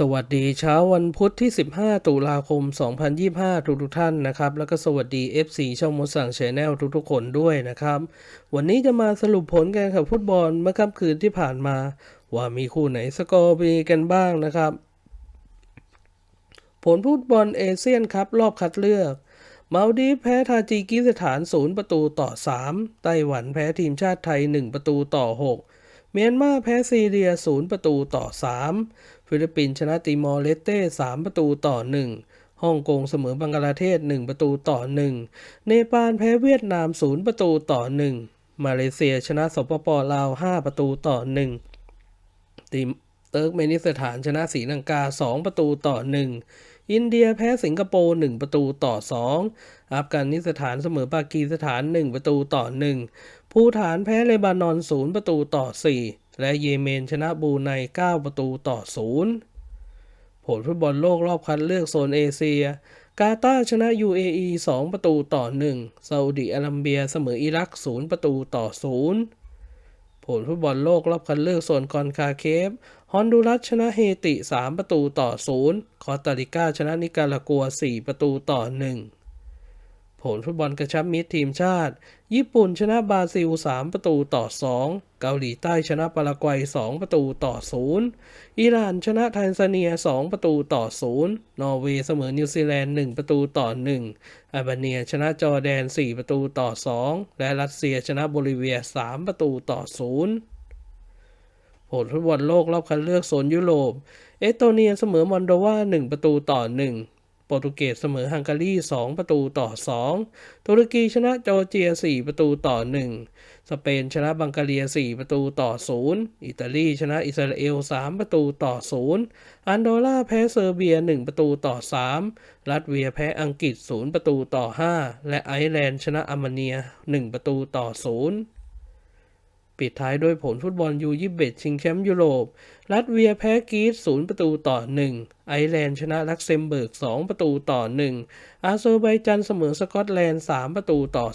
สวัสดีเช้าวันพุธที่ 15 ตุลาคม 2025 ทุกทุกท่านนะครับ แล้วก็สวัสดี FC ช่องมดสั่งชแนลทุกๆคนด้วยนะครับ วันนี้จะมาสรุปผลการแข่งฟุตบอลเมื่อค่ำคืนที่ผ่านมา ว่ามีคู่ไหนสกอร์มีกันบ้างนะครับ ผลฟุตบอลเอเชียนคัพรอบคัดเลือก มาลดีแพ้ทาจิกิสถาน 0 ประตูต่อ 3 ไต้หวันแพ้ทีมชาติไทย 1 ประตูต่อ 6 เมียนมาแพ้ซีเรีย 0 ประตูต่อ 3 ฟิลิปปินส์ชนะติมอร์เลสเต้ 3 ประตูต่อ 1 ฮ่องกงเสมอบังกลาเทศ 1 ประตูต่อ 1 เนปาลแพ้เวียดนาม 0 ประตูต่อ 1 มาเลเซียชนะสปปลาว 5 ประตูต่อ1ทีมเติร์กเมนิสถานชนะศรีลังกา 2 ประตูต่อ 1 อินเดียแพ้สิงคโปร์ 1 ประตูต่อ 2 อัฟกานิสถานเสมอปากีสถาน 1 ประตูต่อ 1 ภูฐานแพ้เลบานอน 0 ประตูต่อ 4 และเยเมนชนะบูไน 9 ประตูต่อ 0 ผลฟุตบอลโลกรอบคัดเลือกโซนเอเชีย กาตาชนะ UAE 2 ประตูต่อ 1ซาอุดิอาระเบียเสมออิรัก 0 ประตูต่อ 0 ผลฟุตบอลโลกรอบคัดเลือกโซนคอนคาเคฟ ฮอนดูรัสชนะเฮติ 3 ประตูต่อ 0 คอสตาริกาชนะนิการากัว 4 ประตูต่อ 1 ผลฟุตบอลกระชับมิตรทีมชาติ ญี่ปุ่นชนะบราซิล 3 ประตูต่อ 2 เกาหลีใต้ชนะปารากวัย 2 ประตูต่อ 0 อิหร่านชนะไทนซาเนีย 2 ประตูต่อ 0 นอร์เวย์เสมอนิวซีแลนด์ 1 ประตูต่อ 1 อัลเบเนียชนะจอร์แดน 4 ประตูต่อ 2 และรัสเซียชนะโบลิเวีย 3 ประตูต่อ 0ผลฟุตบอลโลกรอบคัดเลือกโซนยุโรป เอสโตเนียเสมอมอนโดวา1 ประตูต่อ 1 โปรตุเกสเสมอฮังการี 2 ประตูต่อ 2 ตุรกีชนะจอร์เจีย 4 ประตูต่อ 1 สเปนชนะบังกาเรีย 4 ประตูต่อ 0 อิตาลีชนะอิสราเอล 3 ประตูต่อ 0 อันโดราแพ้เซอร์เบีย 1 ประตูต่อ3รัสเวียแพ้อังกฤษ 0 ประตูต่อ 5 และไอร์แลนด์ชนะอาร์เมเนีย 1 ประตูต่อ 0 ปิดท้ายด้วยผลฟุตบอลยูยิเบตชิงแชมป์ยุโรปรัสเวียแพ้กรีซ0ประตูต่อ 1 ไอร์แลนด์ชนะลักเซมเบิร์ก 2 ประตูต่อ 1 อาเซอร์ไบจันเสมอสกอตแลนด์ 3 ประตูต่อ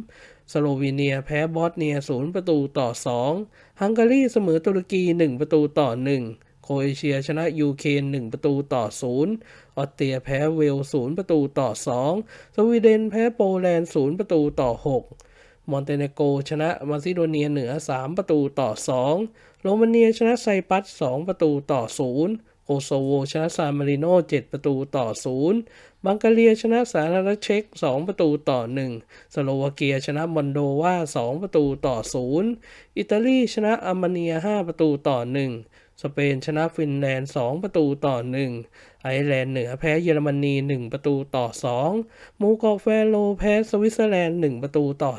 3 สโลวีเนียแพ้บอสเนีย 0 ประตูต่อ 2 ฮังการีเสมอตุรกี 1 ประตูต่อ 1 โครเอเชียชนะยูเครน1ประตูต่อ 0 ออสเตรียแพ้เวลส์0ประตูต่อ 2 สวีเดนแพ้โปแลนด์ 0 ประตูต่อ 6 มอนเตเนโกชนะมาซิโดเนียเหนือ 3 ประตูต่อ 2 โรมาเนียชนะไซปรัส 2 ประตูต่อ 0 โคโซโวชนะซานมาริโน 7 ประตูต่อ 0 บังกาเรียชนะสาธารณรัฐเช็ก 2 ประตูต่อ 1 สโลวาเกียชนะมอนโดวา 2 ประตูต่อ 0 อิตาลีชนะอาร์เมเนีย 5 ประตูต่อ 1 สเปนชนะฟินแลนด์ 2 ประตูต่อ 1 ไอร์แลนด์เหนือแพ้เยอรมนี 1 ประตูต่อ 2 มูกอเฟโลแพ้สวิตเซอร์แลนด์ 1 ประตูต่อ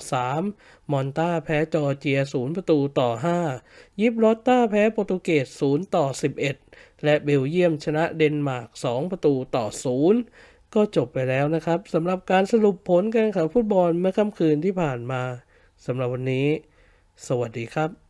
3 มอนตาแพ้จอร์เจีย 0 ประตูต่อ 5 ยิบรอตตาแพ้โปรตุเกส 0 ต่อ 11 และเบลเยียมชนะเดนมาร์ก 2 ประตูต่อ 0ก็จบไปแล้วนะครับสำหรับการสรุปผลการแข่งขันฟุตบอลเมื่อค่ำคืนที่ผ่านมาสำหรับวันนี้ สวัสดีครับ